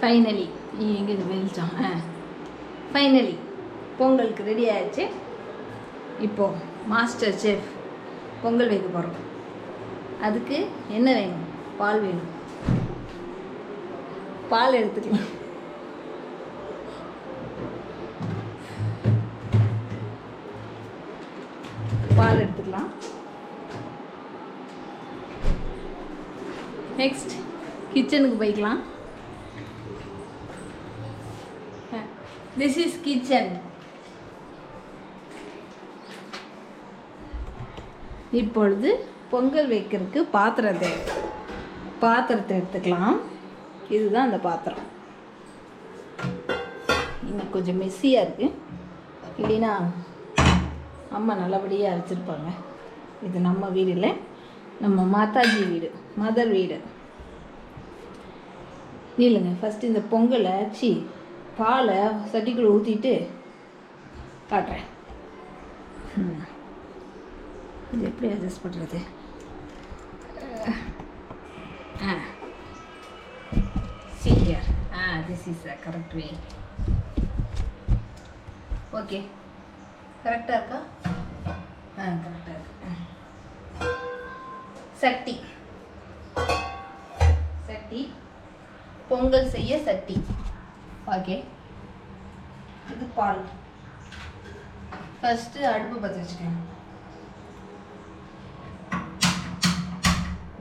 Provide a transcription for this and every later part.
Finally எங்கே இது வெளிச்சம் ஆ. ஃபைனலி பொங்கலுக்கு ரெடி ஆயிடுச்சு இப்போது மாஸ்டர் செஃப் பொங்கல் வைக்க போகிறோம் அதுக்கு என்ன வேணும்? பால் வேணும். பால் எடுத்துக்கலாம். பால் எடுத்துக்கலாம். நெக்ஸ்ட் கிச்சனுக்கு போய்க்கலாம். திஸ் இஸ் கிச்சன் இப்பொழுது பொங்கல் வைக்கிறதுக்கு பாத்திரத்தை பாத்திரத்தை எடுத்துக்கலாம். இதுதான் அந்த பாத்திரம். இன்னும் கொஞ்சம் மெஸ்ஸியாக இருக்குது இல்லைன்னா அம்மா நல்லபடியாக அரைச்சிருப்பாங்க. இது நம்ம வீடு இல்லை நம்ம மாதாஜி வீடு மதர் வீடு. இல்லைங்க ஃபஸ்ட்டு இந்த பொங்கலை சி பாலை சட்டிக்குள்ளே ஊற்றிட்டு காட்டுறேன். ம். இது எப்படி அட்ஜஸ்ட் பண்ணுறது ஆ. See ah this is a correct way okay கரெக்டாக இருக்கா? ஆ கரெக்டாக இருக்கு. சட்டி. சட்டி. பொங்கல் செய்ய சட்டி. ஓகே இது பால். ஃபஸ்ட்டு அடுப்பு பற்ற வச்சுக்கணும்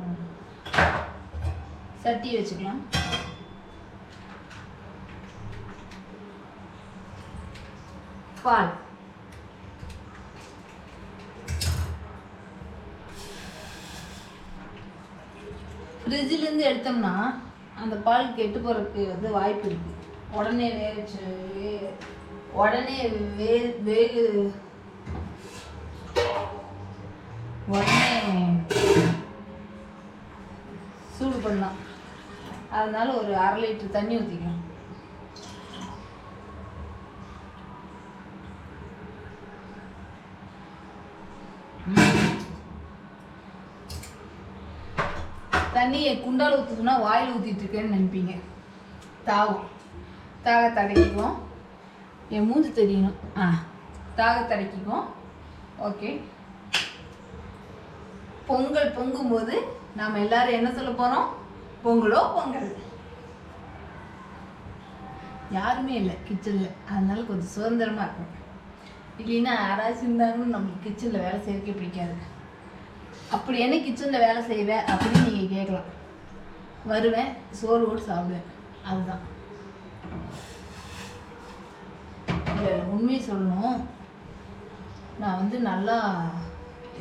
ம். சட்டி வச்சுக்கலாம். பால். ஃப்ரிட்ஜிலேருந்து எடுத்தோம்னா அந்த பால் கெட்டு போகிறதுக்கு வந்து வாய்ப்பு இருக்குது உடனே வேக வச்சு உடனே வே வேகு உடனே சூடு பண்ணலாம். அதனால ஒரு அரை லிட்டர் தண்ணி ஊற்றிக்கலாம் தண்ணியை குண்டால் ஊற்றுதுன்னா வாயில் ஊற்றிட்டு இருக்கேன்னு நினைப்பீங்க. தாவும். தாக தடக்கிக்கும் என் மூஞ்சி தெரியணும். ஆ தாக தடக்கிக்கும் ஓகே. பொங்கல் பொங்கும்போது நாம் எல்லாரும் என்ன சொல்ல போகிறோம் பொங்கலோ பொங்கல். யாருமே இல்லை கிச்சனில். அதனால கொஞ்சம் சுதந்திரமாக இருக்கும் இல்லைன்னா யாராச்சும் இருந்தாலும் நம்மளுக்கு கிச்சனில் வேலை செய்யறதுக்கே பிடிக்காது. அப்படி என்ன கிச்சனில் வேலை செய்வேன் அப்படின்னு நீங்கள் கேட்கலாம். வருவேன் சோறு ஓட்டு சாப்பிடுவேன். அதுதான் இல்லை உண்மையை சொல்லணும். நான் வந்து நல்லா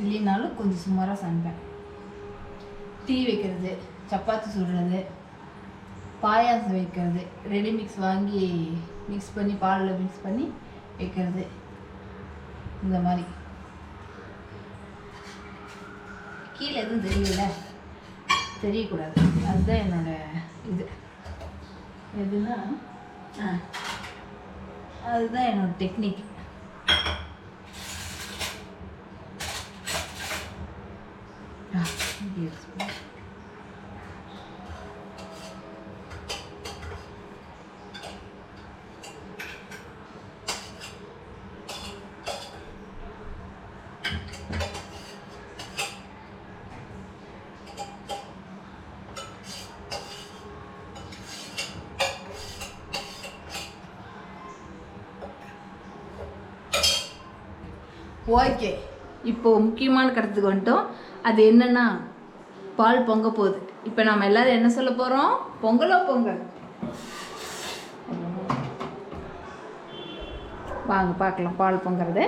இல்லைனாலும் கொஞ்சம் சுமாராக சமைப்பேன். டீ வைக்கிறது சப்பாத்தி சுடுறது பாயாசம் வைக்கிறது ரெடி மிக்ஸ் வாங்கி மிக்ஸ் பண்ணி பாலில் மிக்ஸ் பண்ணி வைக்கிறது. இந்த மாதிரி. கீழே எதுவும் தெரியல. தெரியக்கூடாது. அதுதான் என்னோட இது. எதுனா ஆ. அதுதான் என்னோட டெக்னிக் ஆ, ஓகே. இப்போ முக்கியமான கருத்துக்கு வந்துட்டோம். அது என்னன்னா பால் பொங்க போகுது. இப்போ நாம எல்லாரும் என்ன சொல்ல போகிறோம் பொங்கலோ பொங்கல் வாங்க பார்க்கலாம் பால் பொங்குறது.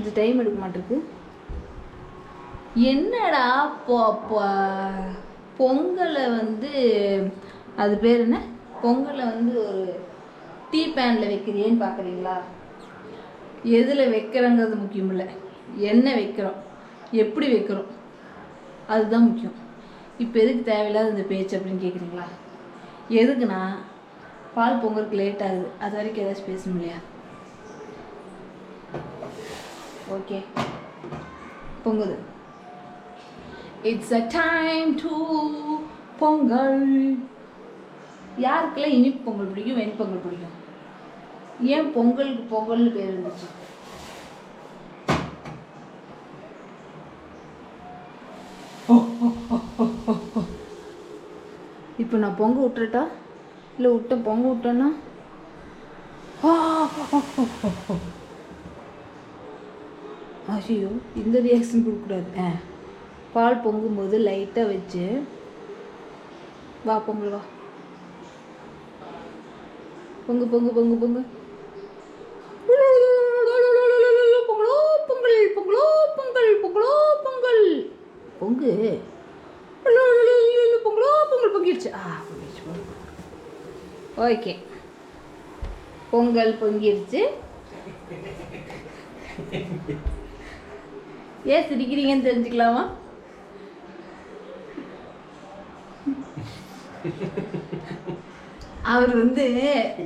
இது டைம் எடுக்க மாட்டிருக்கு. என்னடா பொங்கலை வந்து அது பேர் என்ன? பொங்கலை வந்து ஒரு டீ பேனில் வைக்கிறியேன்னு பார்க்குறீங்களா? எதில் வைக்கிறோங்கிறது முக்கியம் இல்லை என்ன வைக்கிறோம்? எப்படி வைக்கிறோம்? அதுதான் முக்கியம். இப்போ எதுக்கு தேவையில்லாத இந்த பேச்சு அப்படின்னு கேட்குறீங்களா? எதுக்குன்னா பால் பொங்கலுக்கு லேட் ஆகுது. அது வரைக்கும் ஏதாச்சும் பேசணும் இல்லையா? ஓகே பொங்குது. It's a time to Pongal. யாருக்கெல்லாம் இனிப்பு பொங்கல் பிடிக்கும் வெண்பொங்கல் பிடிக்கும்? ஏன் பொங்கலுக்கு பொங்கல்னு பேர் இருந்துச்சு? இப்போ நான் பொங்க விட்டுறட்டா இல்லை விட்ட பொங்க விட்டேன்னா ஐயோ இந்த ரியாக்ஷன் கொடுக்கக்கூடாது. ஆ பால் பொங்கும்போது லைட்டாக வச்சு வா பொங்கல் வா. பொங்கு பொங்கு பொங்கு பொங்கு. பொங்கலோ பொங்கல் பொங்கலோ பொங்கல் பொங்கலோ பொங்கல் பொங்கு பொங்கலோ பொங்கல் பொங்கிடுச்சு ஆ பொங்கிடுச்சு ஓகே பொங்கல் பொங்கிடுச்சு ஏன் சிரிக்கிறீங்கன்னு தெரிஞ்சுக்கலாமா அவர் வந்து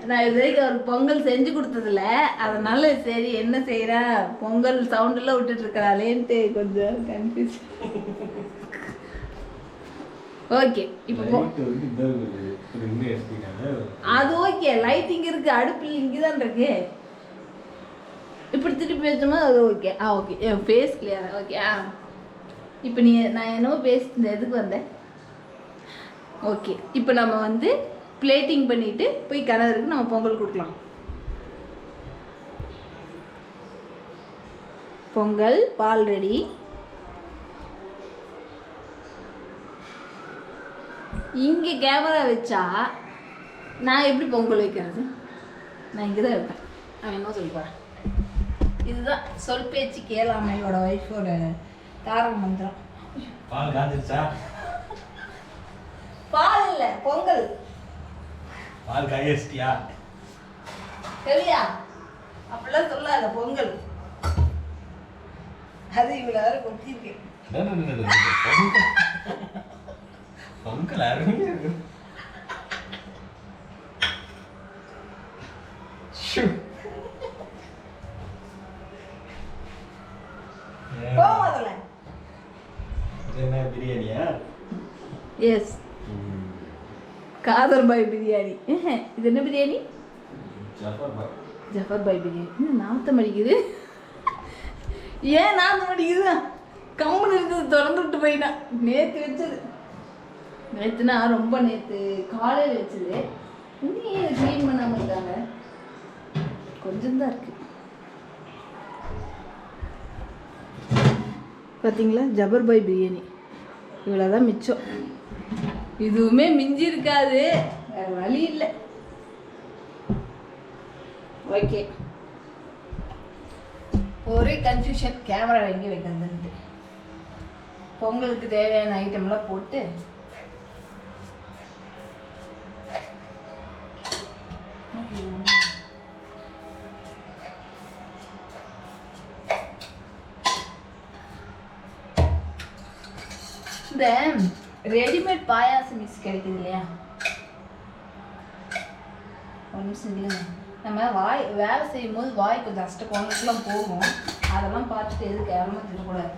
நான் இது வரைக்கும் அவர் பொங்கல் செஞ்சு கொடுத்ததில்ல. அதனால சரி என்ன செய்யறா பொங்கல் சவுண்டெல்லாம் விட்டுட்டு இருக்கிறாளேன்ட்டு கொஞ்சம் கன்ஃபியூஸ் ஓகே இப்போ. அது ஓகே லைட் இங்கே இருக்கு அடுப்பில் இங்கே தான் இருக்கு. இப்படி திருப்பி வச்சோமா அது ஓகே ஆ ஓகே என் ஃபேஸ் கிளியர் ஓகே ஆ. இப்போ நீ நான் என்னவோ பேசிட்டு எதுக்கு வந்தேன். ஓகே இப்போ நம்ம வந்து பிளேட்டிங் பண்ணிட்டு போய் கணவருக்கு நம்ம பொங்கல் கொடுக்கலாம். பொங்கல் பால் ரெடி. இங்கே கேமரா வச்சா நான் எப்படி பொங்கல் வைக்கிறது? நான் இங்கே தான் வைப்பேன். அவன் என்ன சொல்லுவான் இதுதான் சொல் பேச்சு கேளாமையோட ஒய்ஃபோட தாரக மந்திரம். பால் காய்ச்சிருச்சா பால் இல்லை பொங்கல். பால் காய்ச்சிட்டியா சரியா அப்படிலாம் சொல்லாத பொங்கல். அது இவ்வளோ வேற கொட்டிருக்கு பொங்கல். அருமையா இருக்கு. ஷூ. போகும் அதில் இது என்ன பிரியாணியா? எஸ் காதர் பாய் பிரியாணி இது என்ன பிரியாணி ஜஃபர் பாய் பிரியாணி என்ன நாத்தம் அடிக்குது? ஏன் நாத்தம் அடிக்குது கம்முன்னு இருக்குது திறந்து விட்டு போயிட்டா. நேற்று வச்சது. நேற்றுனா ரொம்ப நேற்று காலையில் வச்சது. இன்னும் க்ளீன் பண்ணாமல் இருக்காங்க? கொஞ்சம் தான் இருக்கு. பார்த்தீங்களா ஜபர் பாய் பிரியாணி இவ்வளோதான் மிச்சம். இதுவுமே மிஞ்சி இருக்காது வேற வழி இல்லை. ஓகே ஒரே கன்ஃபியூஷன் கேமரா எங்கே வைக்கிறதுன்ட்டு பொங்கலுக்கு தேவையான ஐட்டம்லாம் போட்டு. இந்த ரெடிமேட் பாயாசம் மிக்ஸ் கிடைக்குது இல்லையா? ஒரு நிமிஷம் இல்லைங்க. நம்ம வாய் வேலை செய்யும் போது வாய் கொஞ்சம் அஷ்ட போகும். அதெல்லாம் பார்த்துட்டு எதுக்கு ஏமாத்திடக்கூடாது